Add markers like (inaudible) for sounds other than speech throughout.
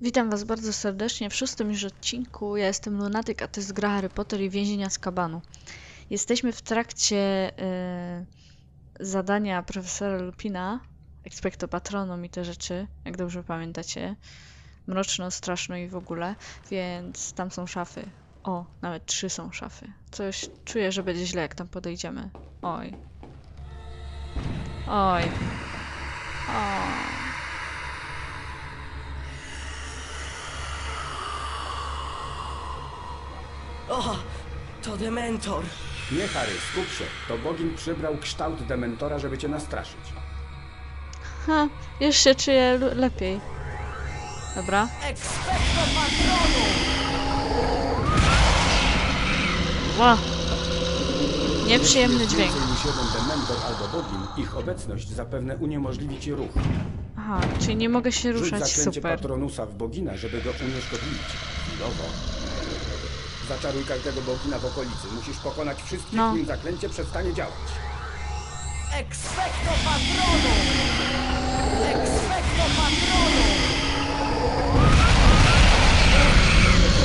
Witam Was bardzo serdecznie w szóstym już odcinku. Ja jestem Lunatyk, a to jest gra Harry Potter i więzienia z kabanu. Jesteśmy w trakcie y, zadania profesora Lupina, Expecto Patronum i te rzeczy, jak dobrze pamiętacie. Mroczno, straszno i w ogóle, więc tam są szafy. O, nawet trzy są szafy. Coś czuję, że będzie źle, jak tam podejdziemy. Oj. Oj. O. O, to Dementor. Nie, Harry, skup się. To Bogin przybrał kształt Dementora, żeby cię nastraszyć. Ha, już się czuję lepiej. Dobra. Expecto Patronum! Ła! Nieprzyjemny dźwięk. więcej niż jeden Dementor albo Bogin, ich obecność zapewne uniemożliwi ci ruch. Aha, czyli nie mogę się Rzuć ruszać, zaklęcie super. Patronusa w Bogina, żeby go unieszkodliwić. Chwilowo. Zaczaruj każdego Bogina w okolicy. Musisz pokonać wszystkich, No. nim zaklęcie przestanie działać. Expecto Patronum! Expecto Patronum!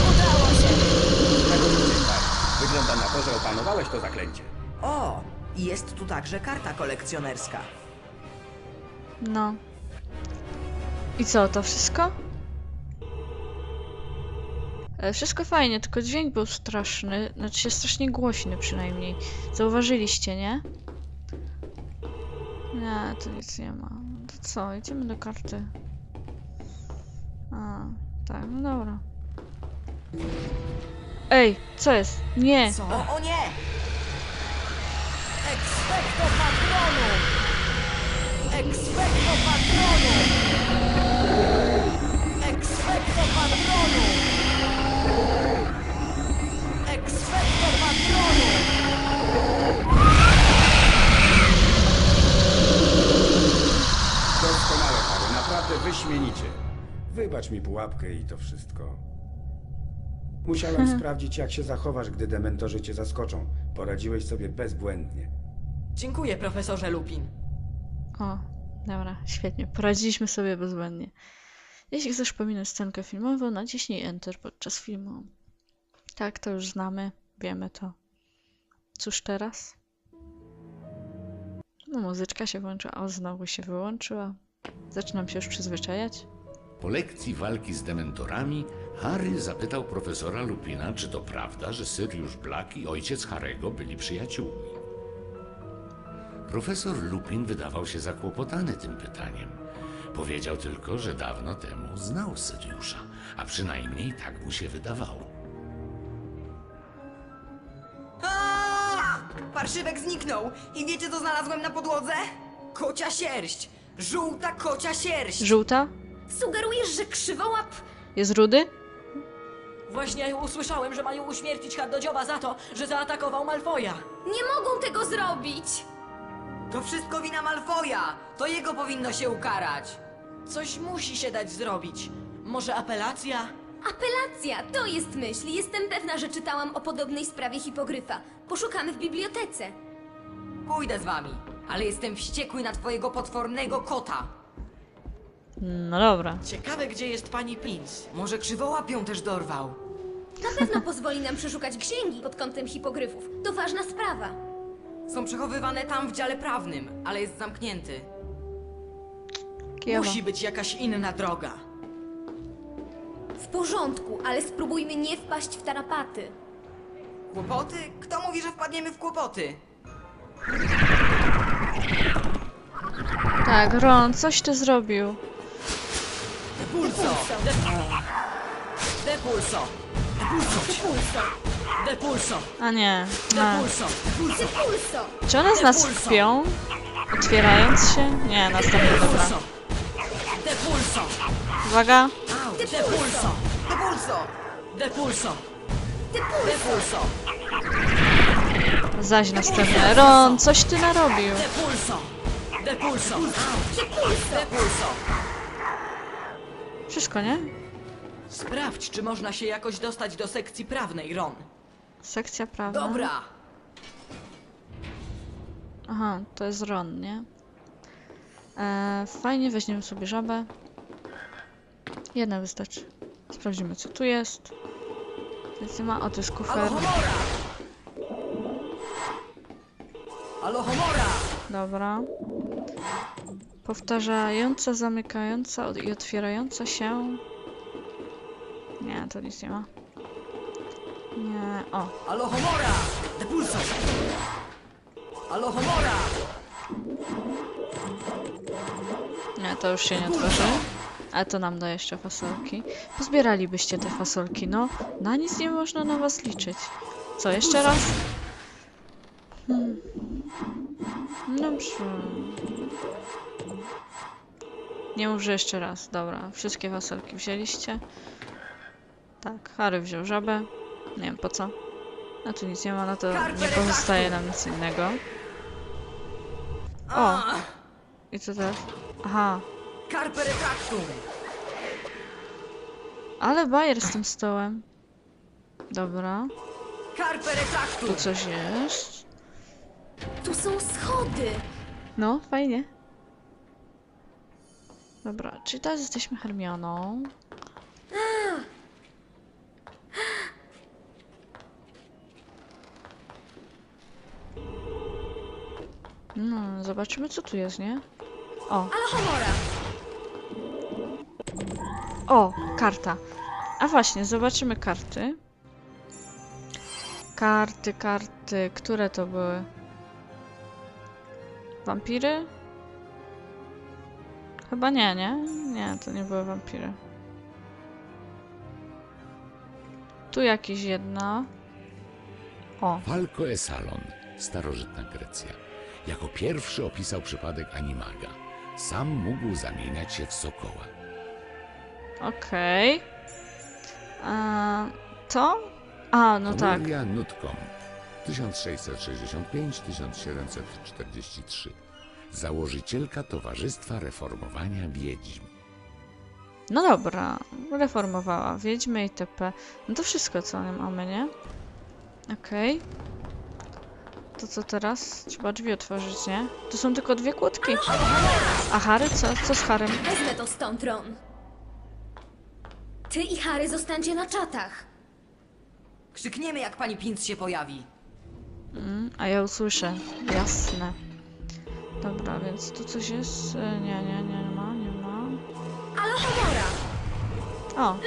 Udało się! Tego nie. Wygląda na to, że opanowałeś to zaklęcie. O, i jest tu także karta kolekcjonerska. No. I co, to wszystko? E, Wszystko fajnie, tylko dźwięk był straszny, znaczy się strasznie głośny przynajmniej. Zauważyliście, nie? Nie, tu nic nie ma. To co, idziemy do karty. A, tak, no dobra. Ej, co jest? Nie! Co? O, o nie! Expecto Patronum! Expecto Patronum! Wybacz mi pułapkę i to wszystko. Musiałem sprawdzić, jak się zachowasz, gdy dementorzy cię zaskoczą. Poradziłeś sobie bezbłędnie. Dziękuję, profesorze Lupin. O, dobra, świetnie. Poradziliśmy sobie bezbłędnie. Jeśli chcesz pominąć scenkę filmową, naciśnij Enter podczas filmu. Tak, to już znamy, wiemy to. Cóż teraz? No, muzyczka się włączyła, o, znowu się wyłączyła. Zaczynam się już przyzwyczajać. Po lekcji walki z dementorami, Harry zapytał profesora Lupina, czy to prawda, że Sirius Black i ojciec Harego byli przyjaciółmi. Profesor Lupin wydawał się zakłopotany tym pytaniem. Powiedział tylko, że dawno temu znał Siriusza, a przynajmniej tak mu się wydawało. A! Parszywek zniknął. I wiecie, co znalazłem na podłodze? Kocia sierść. Żółta kocia sierść. Żółta? Sugerujesz, że krzywołap Jest rudy? Właśnie usłyszałem, że mają uśmiercić Haddodzioba za to, że zaatakował Malfoja. nie mogą tego zrobić? To wszystko wina Malfoja. To jego powinno się ukarać. Coś musi się dać zrobić. Może apelacja? Apelacja, to jest myśl. Jestem pewna, że czytałam o podobnej sprawie hipogryfa. Poszukamy w bibliotece. Pójdę z wami. Ale jestem wściekły na twojego potwornego kota. No dobra. Ciekawe, gdzie jest pani Prince. Może krzywołap ją też dorwał. Na pewno pozwoli nam przeszukać księgi pod kątem hipogryfów. To ważna sprawa. Są przechowywane tam w dziale prawnym, ale jest zamknięty. Musi być jakaś inna droga. W porządku, ale spróbujmy nie wpaść w tarapaty. Kłopoty? Kto mówi, że wpadniemy w kłopoty? Tak, Ron, coś ty zrobił. Depulso! Depulso! Pulso, Depulso! A nie. Depulso! ty pulso! Czy one z nas kpią? Otwierając się? Nie, następna dobra. Depulso! Depulso! Uwaga. Depulso! Depulso! Depulso! Depulso! Zaś następne. Ron, coś ty narobił. Depulso! Depulso! Depulso! Wszystko, nie? Sprawdź, czy można się jakoś dostać do sekcji prawnej, Ron. Sekcja prawna. Dobra! Aha, to jest Ron, nie? E, fajnie, weźmiemy sobie żabę. Jedna wystarczy. Sprawdzimy, co tu jest. Nic nie ma. O, to jest kufer. Alohomora! Alohomora! Dobra. Powtarzająca, zamykająca i otwierająca się. Nie, to nic nie ma. Nie. O, Alohomora! Depulso! Alohomora! nie, to już się nie otworzy. Ale to nam da jeszcze fasolki. Pozbieralibyście te fasolki, no. Na nic nie można na was liczyć. Co, jeszcze raz? Hmm. Dobrze. Nie mów, że jeszcze raz. Dobra, wszystkie fasolki wzięliście. Tak, Harry wziął żabę. Nie wiem po co. No tu nic nie ma, no to nie pozostaje nam nic innego. O! I co teraz? Aha, ale bajer z tym stołem. Dobra, tu coś jest. Tu są schody! No, fajnie. Dobra, czyli teraz jesteśmy Hermioną. No, zobaczymy co tu jest, nie? O, Alohomora! o, karta. A właśnie, zobaczymy karty. Karty, karty, które to były? Wampiry? Chyba nie, nie? Nie, to nie były wampiry. Tu jakieś jedna. O, Falco Esalon, starożytna Grecja. Jako pierwszy opisał przypadek animaga. Sam mógł zamieniać się w sokoła. okej. A To? A, no tak. Cornelia Nutcomb, 1665-1743. Założycielka Towarzystwa Reformowania Wiedźm. No dobra, reformowała Wiedźmy itp. No to wszystko, co nie mamy, nie? Okej. To co teraz? Trzeba drzwi otworzyć, nie? Tu są tylko dwie kłódki. A Harry? Co? Co z Harrym? Wezmę to stąd, Ron. Ty i Harry zostańcie na czatach. Krzykniemy, jak pani Pinc się pojawi. A ja usłyszę. Jasne. Dobra, więc tu coś jest? E, Nie, nie, nie ma, nie ma. Alohomora! O!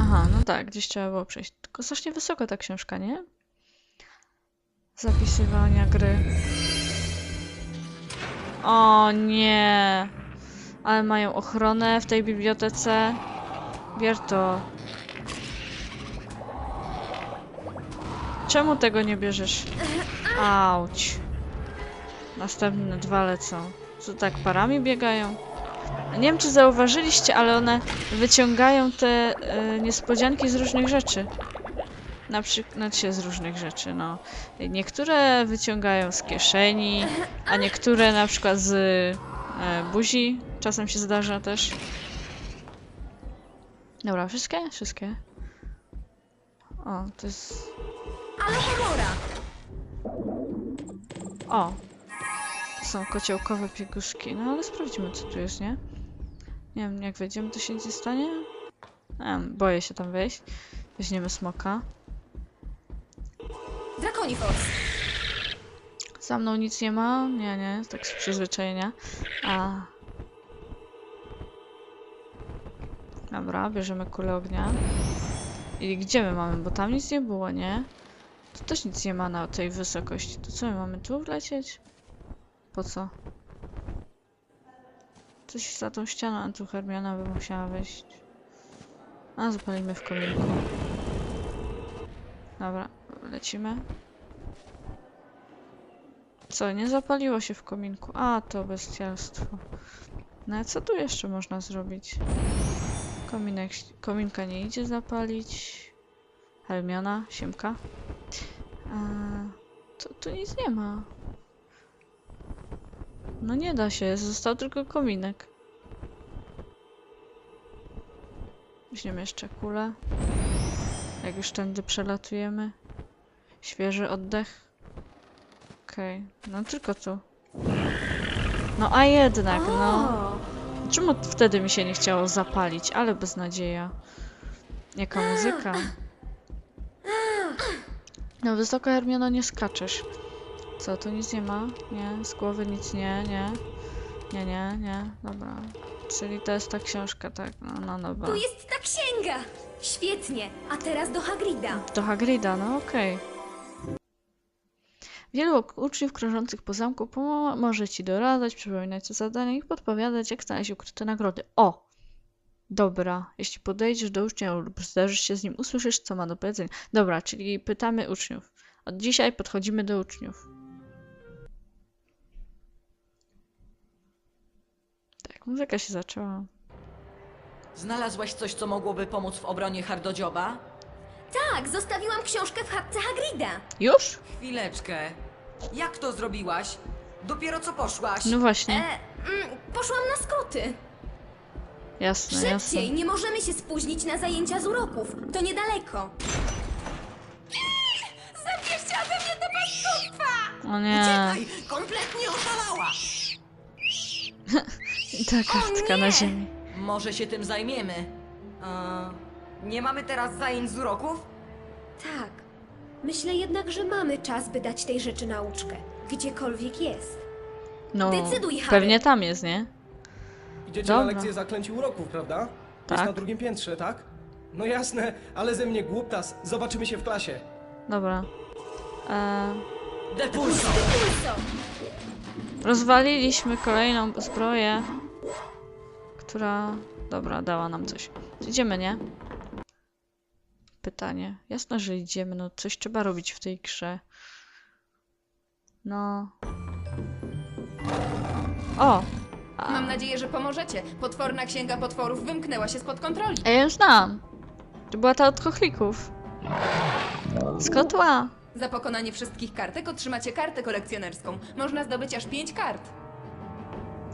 Aha, no tak, gdzieś trzeba było przejść. Tylko strasznie wysoko ta książka, nie? Zapisywania gry. O nie! Ale mają ochronę w tej bibliotece. Bier to. Czemu tego nie bierzesz? Auć. Następne dwa lecą. Co tak parami biegają? Nie wiem, czy zauważyliście, ale one wyciągają te e, niespodzianki z różnych rzeczy. Na przykład, znaczy z różnych rzeczy, no. Niektóre wyciągają z kieszeni, a niektóre na przykład z e, buzi. Czasem się zdarza też. Dobra, wszystkie? Wszystkie. O, to jest... Alohomora! O! To są kociołkowe pieguszki. No ale sprawdźmy, co tu jest, nie? Nie wiem, jak wejdziemy, to się nic nie stanie? Nie boję się tam wejść. Weźmiemy smoka. Draconifos! Za mną nic nie ma? Nie, nie, tak z przyzwyczajenia. A. Dobra, bierzemy kulę ognia. I gdzie my mamy? Bo tam nic nie było, nie? Tu też nic nie ma na tej wysokości. To co my mamy tu wlecieć? Po co? Coś za tą ścianą, tu Hermiona by musiała wejść. A, zapalimy w kominku. Dobra, lecimy. Co, nie zapaliło się w kominku? A, to bestialstwo. No a co tu jeszcze można zrobić? Kominek, kominka nie idzie zapalić. Hermiona, siemka. Tu, tu nic nie ma. No nie da się, został tylko kominek. Weźmiemy jeszcze kulę. Jak już tędy przelatujemy. Świeży oddech. Okej, no tylko tu. No a jednak, no. Czemu wtedy mi się nie chciało zapalić? Ale beznadzieja. Jaka muzyka. No wysoko, Hermiono, nie skaczesz. Co, tu nic nie ma? Nie, z głowy nic nie, nie. Nie, nie, nie, dobra. Czyli to jest ta książka, tak, no, no dobra. Tu jest ta księga! Świetnie, a teraz do Hagrida. Do Hagrida, no okej. Wielu uczniów krążących po zamku pomoże ci doradzać, przypominać o zadaniach i podpowiadać, jak znaleźć ukryte nagrody. O! Dobra, jeśli podejdziesz do ucznia lub zderzysz się z nim, usłyszysz, co ma do powiedzenia. Dobra, czyli pytamy uczniów. Od dzisiaj podchodzimy do uczniów. Tak, muzyka się zaczęła. Znalazłaś coś, co mogłoby pomóc w obronie hardodzioba? Tak, zostawiłam książkę w chatce Hagrida. Już? Chwileczkę. Jak to zrobiłaś? Dopiero co poszłaś? No właśnie, E, mm, poszłam na skoty. jasne, jasne. Szybciej, nie możemy się spóźnić na zajęcia z uroków. To niedaleko. Zabierzcie ode mnie do paskudstwa! O nie, Uciekaj! Kompletnie oszalała! (laughs) ta kartka na ziemi. Może się tym zajmiemy. A, nie mamy teraz zajęć z uroków? Tak. Myślę jednak, że mamy czas, by dać tej rzeczy nauczkę. Gdziekolwiek jest. No, Decyduj, Harry. pewnie tam jest, nie? Idziecie Dobra. na lekcję zaklęci uroków, prawda? Tak. Jest na drugim piętrze, tak? No jasne, ale ze mnie głuptas. Zobaczymy się w klasie. Dobra. E, Depulso! Pulso! rozwaliliśmy kolejną zbroję, która... Dobra, dała nam coś. Idziemy, nie? Pytanie. Jasne, że idziemy, no coś trzeba robić w tej grze. No... O! Mam nadzieję, że pomożecie. Potworna księga potworów wymknęła się spod kontroli. A ja ją znam! To była ta od kochlików. Z kotła! Za pokonanie wszystkich kartek otrzymacie kartę kolekcjonerską. Można zdobyć aż pięć kart.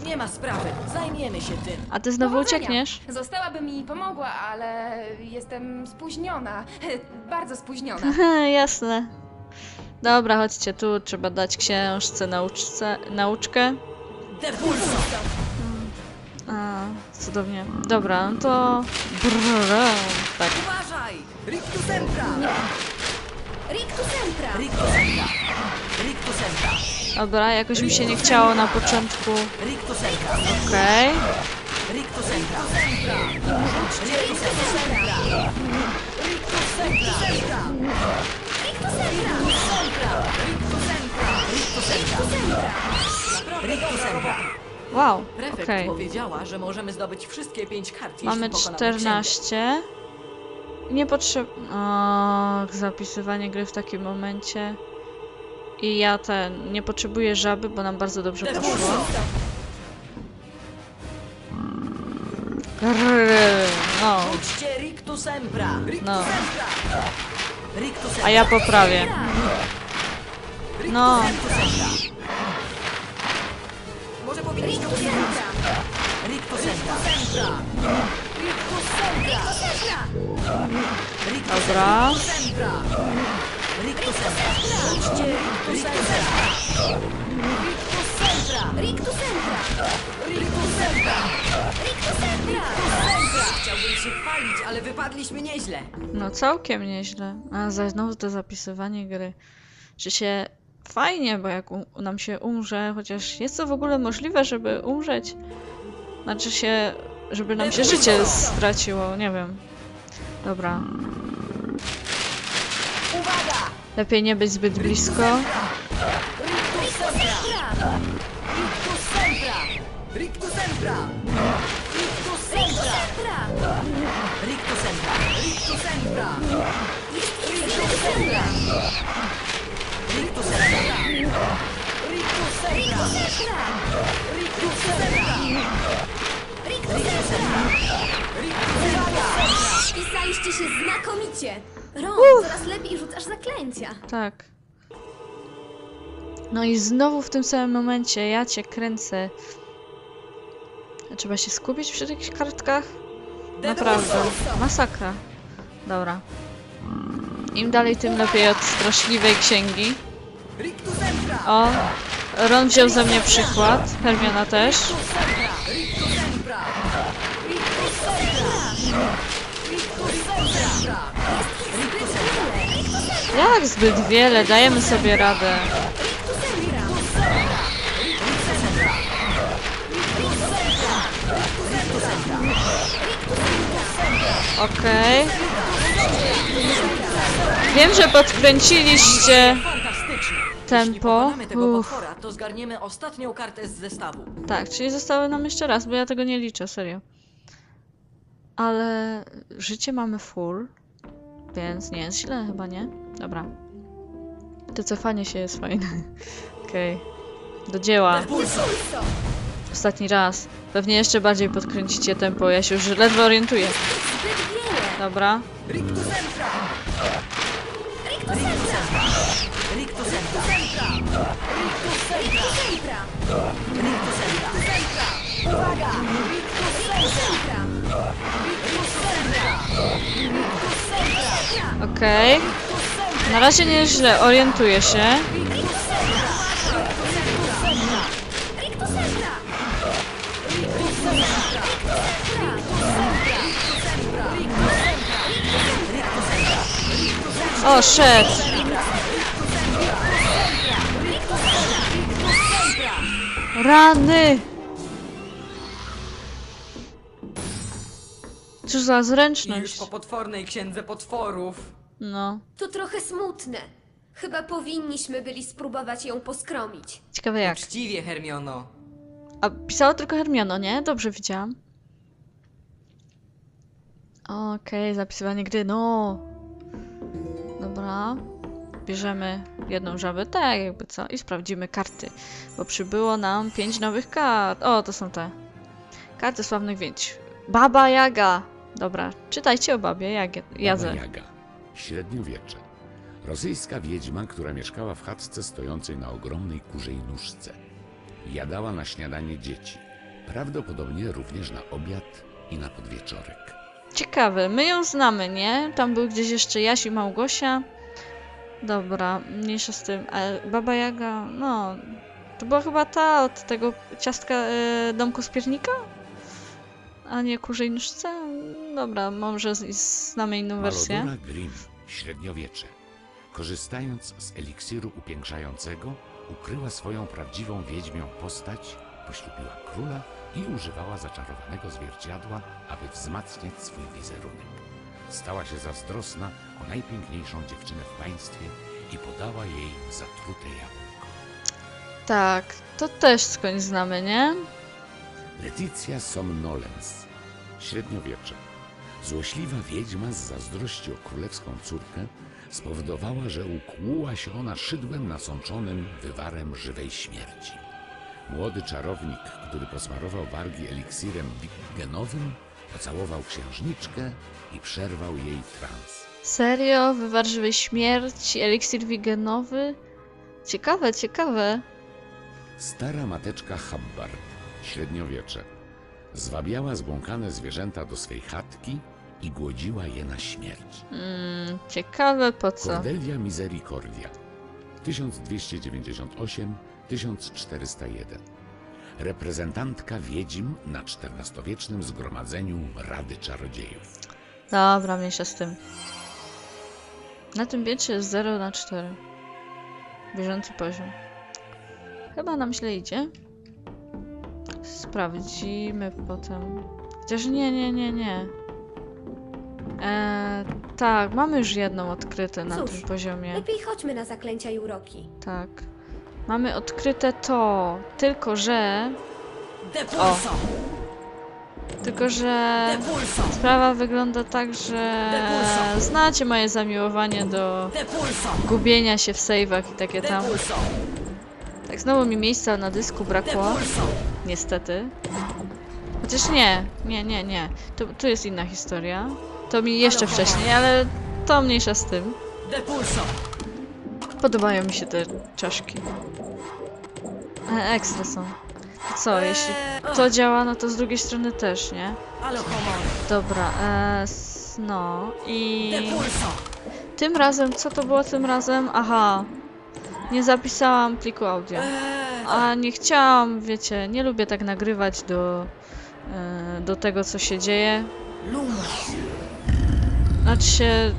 Nie ma sprawy, zajmiemy się tym. A ty znowu Powodzenia. uciekniesz? Zostałaby mi pomogła, ale jestem spóźniona. (laughs) Bardzo spóźniona. (laughs) Jasne. Dobra, chodźcie tu, trzeba dać książce nauczce, nauczkę. Depulso! A, cudownie. Dobra, no to... Brrr, tak. Uważaj! Rictus Sempra! Rictus Sempra! Rictus Sempra! Rictus Sempra! Dobra, jakoś mi się nie chciało na początku. Okej. Wow, Prefekt okej. powiedziała, że możemy zdobyć wszystkie pięć kart, jeśli Mamy pokonamy 14. Nie potrzeb... O, zapisywanie gry w takim momencie. I ja ten, nie potrzebuję żaby, bo nam bardzo dobrze poszło. No. No. A ja poprawię. No. Może powiedzieć Dobra. Rictus! Uczcie Rictus Sempra! Rictus Sempra! Rictus Sempra! Rictus Sempra! Rictus Sempra! Chciałbym się chwalić, ale wypadliśmy nieźle. No całkiem nieźle. A za znowu to zapisywanie gry. Czy się fajnie, bo jak nam się umrze, chociaż jest to w ogóle możliwe, żeby umrzeć? Znaczy się, żeby nam się życie straciło, nie wiem. Dobra. Lepiej nie być zbyt blisko. Rictus Poraliście się znakomicie! Ron, Uff. coraz lepiej rzucasz zaklęcia. Tak. No i znowu w tym samym momencie ja cię kręcę. Trzeba się skupić przy jakichś kartkach? Naprawdę. Masakra. Dobra. Im dalej, tym lepiej od straszliwej księgi. O, Ron wziął ze mnie przykład. Hermiona też. Rictus Sempra! Jak zbyt wiele, dajemy sobie radę. Okej. Wiem, że podkręciliście tempo. Uff. to zgarniemy ostatnią kartę z zestawu. Tak, czyli zostały nam jeszcze raz, bo ja tego nie liczę, serio. Ale życie mamy full, więc nie jest źle chyba, nie? Dobra. To cofanie się jest fajne. (laughs) Okej. Do dzieła. Ostatni raz. Pewnie jeszcze bardziej podkręcicie tempo, ja się już ledwo orientuję. Dobra. Rictus Sempra! Na razie nie jest źle, orientuję się. O, shit. Rany! Cóż za I już zręczność. po potwornej księdze potworów. No. To trochę smutne. Chyba powinniśmy byli spróbować ją poskromić. Ciekawe jak. Uczciwie, Hermiono. A pisała tylko Hermiono, nie? Dobrze widziałam. Okej, zapisywanie gry, no. Dobra. Bierzemy jedną żabę, tak jakby co, i sprawdzimy karty. Bo przybyło nam pięć nowych kart. O, to są te. Karty sławnych wiedź. Baba Jaga. Dobra, czytajcie o babie Jagie. Jadze. Baba Jaga. Średniowiecze. Rosyjska wiedźma, która mieszkała w chatce stojącej na ogromnej kurzej nóżce. Jadała na śniadanie dzieci. Prawdopodobnie również na obiad i na podwieczorek. Ciekawe, my ją znamy, nie? Tam był gdzieś jeszcze Jaś i Małgosia. Dobra, mniejsza z tym. A Baba Jaga, no... To była chyba ta od tego ciastka e, domku z piernika? A nie kurzej nóżce? Dobra, może znamy inną wersję. Malodora Grimm, średniowiecze. Korzystając z eliksiru upiększającego, ukryła swoją prawdziwą wiedźmią postać, poślubiła króla i używała zaczarowanego zwierciadła, aby wzmacniać swój wizerunek. Stała się zazdrosna o najpiękniejszą dziewczynę w państwie i podała jej zatrute jabłko. Tak, to też skądś znamy, nie? Leticia Somnolens, średniowiecze. Złośliwa wiedźma z zazdrości o królewską córkę spowodowała, że ukłuła się ona szydłem nasączonym wywarem żywej śmierci. Młody czarownik, który posmarował wargi eliksirem wiggenowym, pocałował księżniczkę i przerwał jej trans. Serio? Wywar żywej śmierci, eliksir wigenowy? Ciekawe, ciekawe. Stara mateczka Habbard, średniowiecze, zwabiała zbłąkane zwierzęta do swej chatki i głodziła je na śmierć. Mm, ciekawe po co? Cordelia Misericordia 1298-1401 Reprezentantka wiedźm na XIV-wiecznym zgromadzeniu Rady Czarodziejów. Dobra, mniejsza z tym. Na tym biecie jest 0 na 4. Bieżący poziom. Chyba nam źle idzie. Sprawdzimy potem. Chociaż nie, nie, nie, nie. Eee, tak, mamy już jedną odkryte na Cóż, tym poziomie. Lepiej chodźmy na zaklęcia i uroki. Tak. Mamy odkryte to, tylko że... Depulso! Tylko że... Depulso! Sprawa wygląda tak, że... Depulso. Znacie moje zamiłowanie do Depulso! gubienia się w save'ach i takie tam. Depulso! Tak, znowu mi miejsca na dysku brakło. Depulso! Niestety. Chociaż nie, nie, nie, nie. Tu, tu jest inna historia. To mi jeszcze wcześniej, ale to mniejsza z tym. Podobają mi się te czaszki. E, ekstra są. To co, jeśli to działa, no to z drugiej strony też, nie? Dobra, e, s- no i... Tym razem, co to było tym razem? Aha. Nie zapisałam pliku audio. A nie chciałam, wiecie, nie lubię tak nagrywać do, e, do tego, co się dzieje. Znaczy się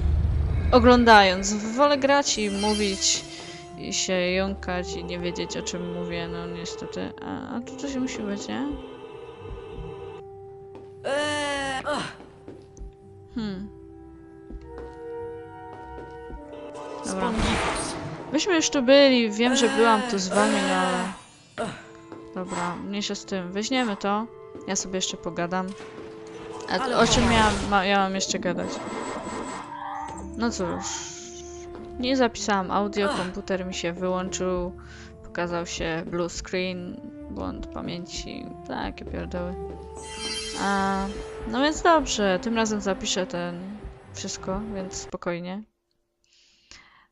oglądając. Wolę grać i mówić i się jąkać i nie wiedzieć o czym mówię, no niestety. A, a tu coś musi być, nie? Hmm. Dobra. Myśmy już tu byli, wiem, że byłam tu z wami, no ale... Dobra, mniejsza z tym. Weźmiemy to. Ja sobie jeszcze pogadam. A o czym dobra. miałam, ma, ja mam jeszcze gadać? No cóż... Nie zapisałam audio, komputer mi się wyłączył. Pokazał się blue screen, błąd pamięci, takie pierdoły. A, no więc dobrze, tym razem zapiszę ten wszystko, więc spokojnie.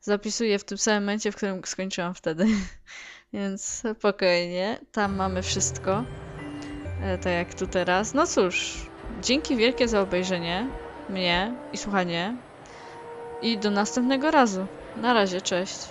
Zapisuję w tym samym momencie, w którym skończyłam wtedy. (laughs) Więc spokojnie. Tam mamy wszystko. E, tak jak tu teraz. No cóż, dzięki wielkie za obejrzenie mnie i słuchanie. I do następnego razu. Na razie, cześć.